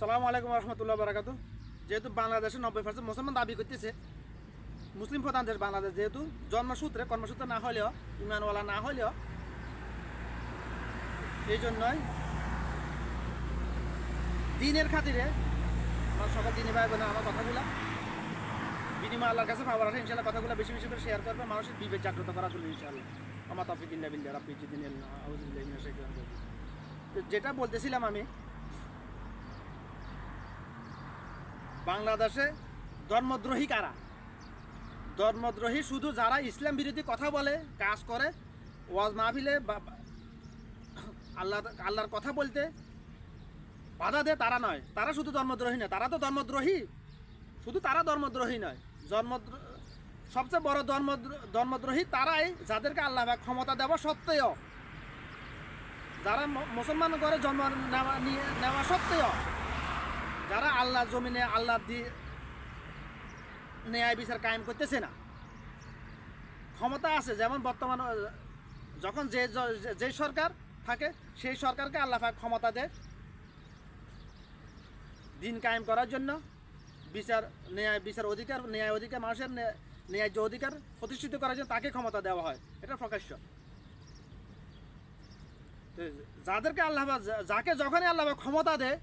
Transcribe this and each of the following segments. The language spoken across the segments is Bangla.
সালামু আলাইকুম রহমতুল্লাহ বারাকাত যেহেতু বাংলাদেশে নব্বই পার্সেন্ট মুসলমান দাবি করতেছে, মুসলিম প্রধান দেশ বাংলাদেশ, যেহেতু জন্মসূত্রে, কর্মসূত্রে না হলেও, ইমানওয়ালা না হলেও, এই জন্যই দিনের খাতিরে আমার সকল দিনে ভাই বোনেরা আমার কথাগুলা বিনিময় আল্লাহর কাছে পাওয়ার আছে ইনশাল্লাহ কথাগুলো বেশি বেশি করে শেয়ার করবে, মানুষের বিবেক জাগ্রত করা চলবে ইনশাল্লাহ আমার তফিক ইল্লা রাজিম। তো যেটা বলতেছিলাম আমি বাংলাদেশে ধর্মদ্রোহী কারা? ধর্মদ্রোহী শুধু যারা ইসলাম বিরোধী কথা বলে, কাজ করে, ওয়াজ মাহফিলে আল্লাহ, আল্লাহর কথা বলতে বাধা দেয়, তারা নয়। তারা শুধু ধর্মদ্রোহী নয়। তারা তো ধর্মদ্রোহী। শুধু তারা ধর্মদ্রোহী নয়। জন্মদ্র সবচেয়ে বড় ধর্ম ধর্মদ্রোহী তারাই যাদেরকে আল্লাহ ক্ষমতা দেওয়া সত্ত্বেও। যারা মুসলমান করে জন্ম নেওয়া, নিয়ে, নেওয়া সত্ত্বেও। যারা আল্লাহ জমিনে আল্লাহ দিয়ে ন্যায় বিচার কায়েম করতেছে না। ক্ষমতা আছে, যেমন বর্তমান যখন যে যে সরকার থাকে, সেই সরকারকে আল্লাহ ক্ষমতা দেয় দিন কায়েম করার জন্য। বিচার, ন্যায়, বিচার অধিকার, ন্যায় অধিকার, মানুষের ন্যায়- ন্যায্য অধিকার প্রতিষ্ঠিত করার জন্য তাকে ক্ষমতা দেওয়া হয়। এটা প্রকাশ্য। যাদেরকে আল্লাহ যাকে যখনই আল্লাহ ক্ষমতা দেয়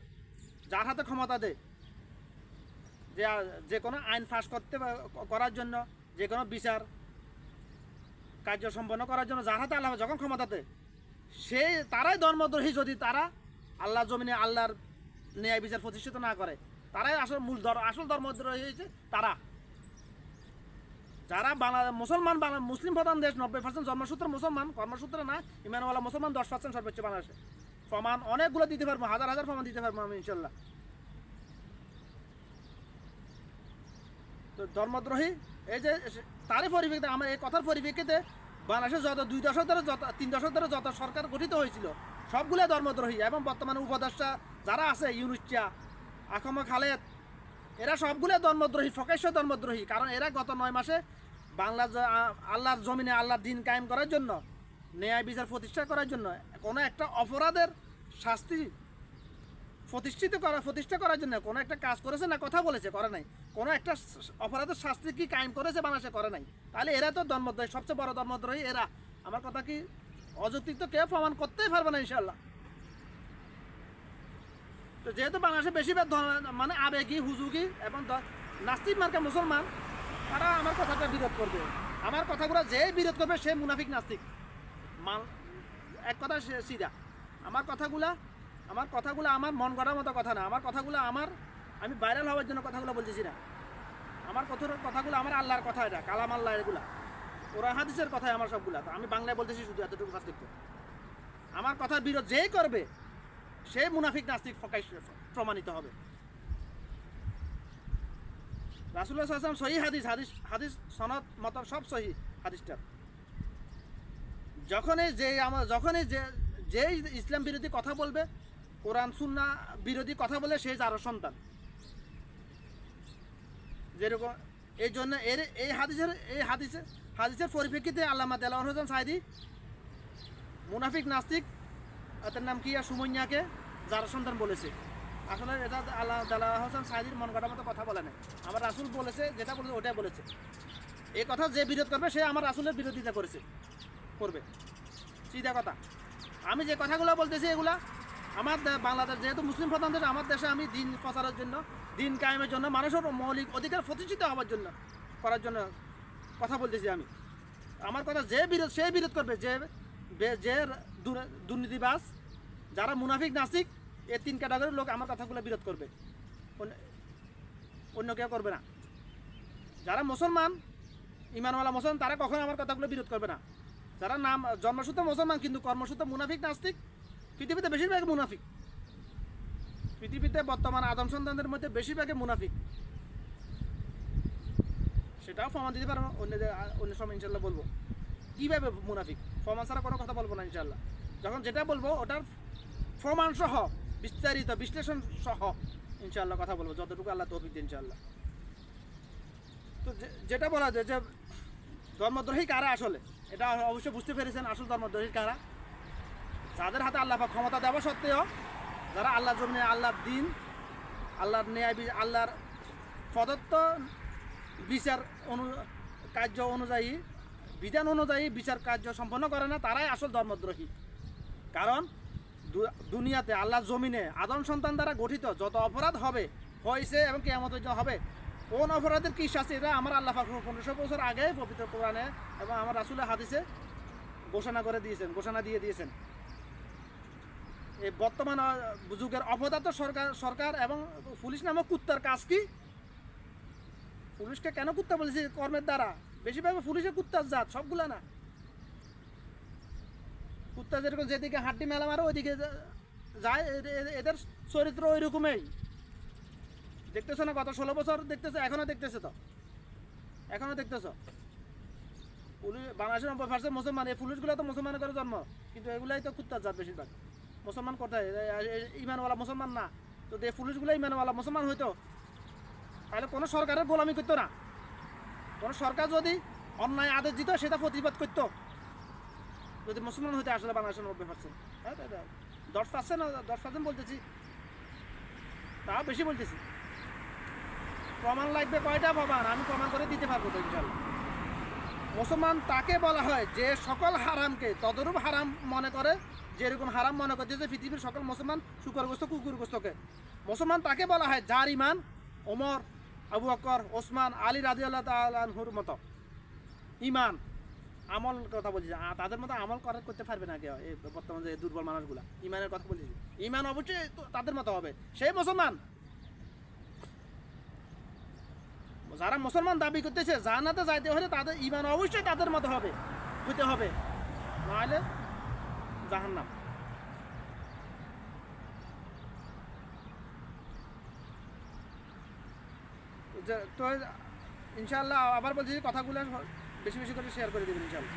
যার হাতে ক্ষমতা দেয় যে যে কোনো আইন ফাঁস করতে করার জন্য, যে কোনো বিচার কার্য সম্পন্ন করার জন্য যার হাতে আল্লাহ যখন ক্ষমতা দেয় সে, তারাই ধর্মদ্রোহী যদি তারা আল্লাহ জমিনে আল্লাহর ন্যায় বিচার প্রতিষ্ঠিত না করে, তারাই আসল মূল ধর্ম, আসল ধর্মদ্রোহী হয়েছে তারা। যারা বাংলা, মুসলমান মুসলিম প্রধান দেশ, নব্বই পার্সেন্ট জন্মসূত্রে মুসলমান, কর্মসূত্রে না, ইমানওয়ালা মুসলমান দশ পার্সেন্ট সর্বোচ্চ বাংলাদেশে। প্রমাণ অনেকগুলো দিতে পারব, হাজার হাজার প্রমাণ দিতে পারব আমি, ইনশাল্লাহ। তো ধর্মদ্রোহী, এই যে তারই পরিপ্রেক্ষিতে, আমার এই কথার পরিপ্রেক্ষিতে বাংলাদেশে যত দুই দশক ধরে যত, তিন দশক ধরে যত সরকার গঠিত হয়েছিল সবগুলো ধর্মদ্রোহী এবং বর্তমানে উপদেষ্টা যারা আছে ইউনুচ্চা আকমা খালেদ, এরা সবগুলো ধর্মদ্রোহী, প্রকাশ্য ধর্মদ্রোহী। কারণ এরা গত নয় মাসে বাংলা আল্লাহর জমিনে আল্লাহর দিন কায়েম করার জন্য ন্যায় বিচার প্রতিষ্ঠা করার জন্য কোনো একটা অপরাধের শাস্তি প্রতিষ্ঠিত করা প্রতিষ্ঠা করার জন্য কোনো একটা কাজ করেছে না কথা বলেছে, করে নাই। কোনো একটা অপরাধের শাস্তি কি কায়েম করেছে বাংলাদেশে করে নাই। তাহলে এরা তো ধর্মদ্রোহী, সবচেয়ে বড় ধর্মদ্রোহী এরা। আমার কথা কি অযৌক্তিক তো কেউ প্রমাণ করতেই পারবে না ইনশাল্লাহ তো যেহেতু বাংলাদেশে বেশিরভাগ মানে আবেগী, হুজুগি এবং নাস্তিক মার্কা মুসলমান, তারা আমার কথাটা বিরোধ করবে। আমার কথাগুলো যে বিরোধ করবে সে মুনাফিক নাস্তিক। মাল, এক কথা সিধা। আমার কথাগুলা, আমার কথাগুলো আমার মন গড়ার মতো কথা না। আমার কথাগুলো আমার, আমি ভাইরাল হওয়ার জন্য কথাগুলো বলতেছি না। আমার কথা কথাগুলো আমার আল্লাহর কথা এটা, কালাম আল্লাহ এগুলা। ওরা হাদিসের কথাই আমার সবগুলা। আমি বাংলায় বলতেছি শুধু এতটুকু ফার্স্ট আমার কথার বিরোধ যেই করবে সে মুনাফিক নাস্তিক ফকাই প্রমাণিত হবে। রাসুল্লাহ আসলাম সহি হাদিস হাদিস হাদিস, সনদ মত সব সহি হাদিসটার। যখনই যে আমার যখনই যে যেই ইসলাম বিরোধী কথা বলবে, কোরআন, সুন্না বিরোধী কথা বলে সে যার সন্তান। যেরকম এই জন্য এর এই হাদিসের এই হাদিসের হাদিসের পরিপ্রেক্ষিতে আল্লামা দেলাওয়ান হোসেন সাইদি মুনাফিক নাস্তিক, তার নাম কি সুমন্যাকে যার সন্তান বলেছে। আসলে এটা আল্লাহ দালা হোসেন সাইদির মন করার মতো কথা বলে না আমার রাসুল বলেছে, যেটা বলেছে, ওটাই বলেছে। এই কথা যে বিরোধ করবে, সে আমার রাসুলের বিরোধিতা করেছে। করবে সিধা কথা। আমি যে কথাগুলো বলতেছি এগুলা, আমার বাংলাদেশ যেহেতু মুসলিম প্রধান দেশ, আমার দেশে আমি দিন প্রচারের জন্য, দিন কায়েমের জন্য, মানুষের মৌলিক অধিকার প্রতিষ্ঠিত হওয়ার জন্য, করার জন্য কথা বলতেছি আমি। আমার কথা যে বিরোধ সে বিরোধ করবে, যে যে দুর্নীতিবাস যারা মুনাফিক, নাস্তিক এই তিন ক্যাটাগরির লোক আমার কথাগুলো বিরোধ করবে। অন্য কেউ করবে না। যারা মুসলমান, ইমানওয়ালা মুসলমান, তারা কখনো আমার কথাগুলো বিরোধ করবে না। যারা নাম, জন্মসূত্রে মুসলমান, কিন্তু কর্মসূত্রে মুনাফিক, নাস্তিক, পৃথিবীতে বেশিরভাগ মুনাফিক। পৃথিবীতে বর্তমান আদম সন্তানদের মধ্যে বেশিরভাগই মুনাফিক। সেটাও প্রমাণ দিতে পারব, অন্য অন্য সময় ইনশাল্লাহ বলব। কীভাবে মুনাফিক? প্রমাণ ছাড়া কোনো কথা বলব না ইনশাল্লাহ যখন যেটা বলব, ওটার প্রমাণ সহ, বিস্তারিত বিশ্লেষণ সহ ইনশাল্লাহ কথা বলব, যতটুকু আল্লাহ তৌফিক দিন ইনশাল্লাহ তো যেটা বলা যায় যে, ধর্মদ্রোহী কারা আসলে? এটা অবশ্যই বুঝতে পেরেছেন আসল ধর্মদ্রোহী কারা। যাদের হাতে আল্লাহ ক্ষমতা দেওয়া সত্ত্বেও যারা আল্লাহ জমিনে আল্লাহর দিন, আল্লাহর ন্যায় আল্লাহর প্রদত্ত বিচার অনু কার্য অনুযায়ী, বিধান অনুযায়ী বিচার কার্য সম্পন্ন করে না, তারাই আসল ধর্মদ্রোহী। কারণ দুনিয়াতে আল্লাহর জমিনে আদম সন্তান দ্বারা গঠিত যত অপরাধ হবে, হয়েছে এবং কেমন হবে কোন অপরাধের কি শাস্তি? এটা আমার আল্লাহ পাক পনেরোশো বছর আগে পবিত্র কোরআনে এবং আমার রাসুলের হাদিসে ঘোষণা করে দিয়েছেন, ঘোষণা দিয়ে দিয়েছেন। এই বর্তমান যুগের অপদার্থ সরকার সরকার এবং পুলিশ নামক কুত্তার কাজ কি? পুলিশকে কেন কুত্তা বলেছে? কর্মের দ্বারা। বেশিরভাগ পুলিশের কুত্তার জাত, সবগুলা না। কুত্তা যেরকম যেদিকে হাড্ডি মেলা মারে ওইদিকে যায়, এদের চরিত্র ওই রকমই দেখতেছো না গত ষোলো বছর দেখতেছো, এখনও দেখতেছে তো? এখনও দেখতেছো? পুলিশ বাংলাদেশের নব্বই পার্সেন্ট মুসলমান, এই পুলিশগুলো তো মুসলমানের করে জন্ম, কিন্তু এগুলাই তো কুত্তার জাত বেশিরভাগ। মুসলমান কোথায়? ইমানওয়ালা মুসলমান না। তো এই পুলিশগুলো ইমানওয়ালা মুসলমান হইতো। তাহলে কোনো সরকারের গোলামি করতো না। কোনো সরকার যদি অন্যায় আদেশ দিত, সেটা প্রতিবাদ করতো। যদি মুসলমান হইতে আসলে বাংলাদেশের নব্বই পার্সেন্ট হ্যাঁ দশ পার্সেন্ট দশ পার্সেন্ট বলতেছি। তা বেশি বলতেছি। প্রমাণ লাগবে কয়টা প্রমাণ আমি প্রমাণ করে দিতে পারব তো মুসলমান তাকে বলা হয় যে সকল হারামকে তদরূপ হারাম মনে করে, যেরকম হারাম মনে করে যে পৃথিবীর সকল মুসলমান শুকরগ্রস্ত, কুকুরগ্রস্তকে। মুসলমান তাকে বলা হয় যার ইমান ওমর, আবু বকর, ওসমান, আলী রাজি আল্লাহ তালহুর মতো। ইমান আমল কথা বলছি। তাদের মতো আমল করা করতে পারবে না কেউ, এই বর্তমান যে দুর্বল মানুষগুলা। ইমানের কথা বলছি। ইমান অবশ্যই তাদের মতো হবে। সেই মুসলমান যারা মুসলমান দাবি করতেছে জানাতে যাইতে হলে তাদের ইমান অবশ্যই তাদের মতো হবে, হইতে হবে। নাহলে জাহান্নাম। তো ইনশাল্লাহ আবার বলছি কথাগুলো বেশি বেশি করে শেয়ার করে দেবেন ইনশাল্লাহ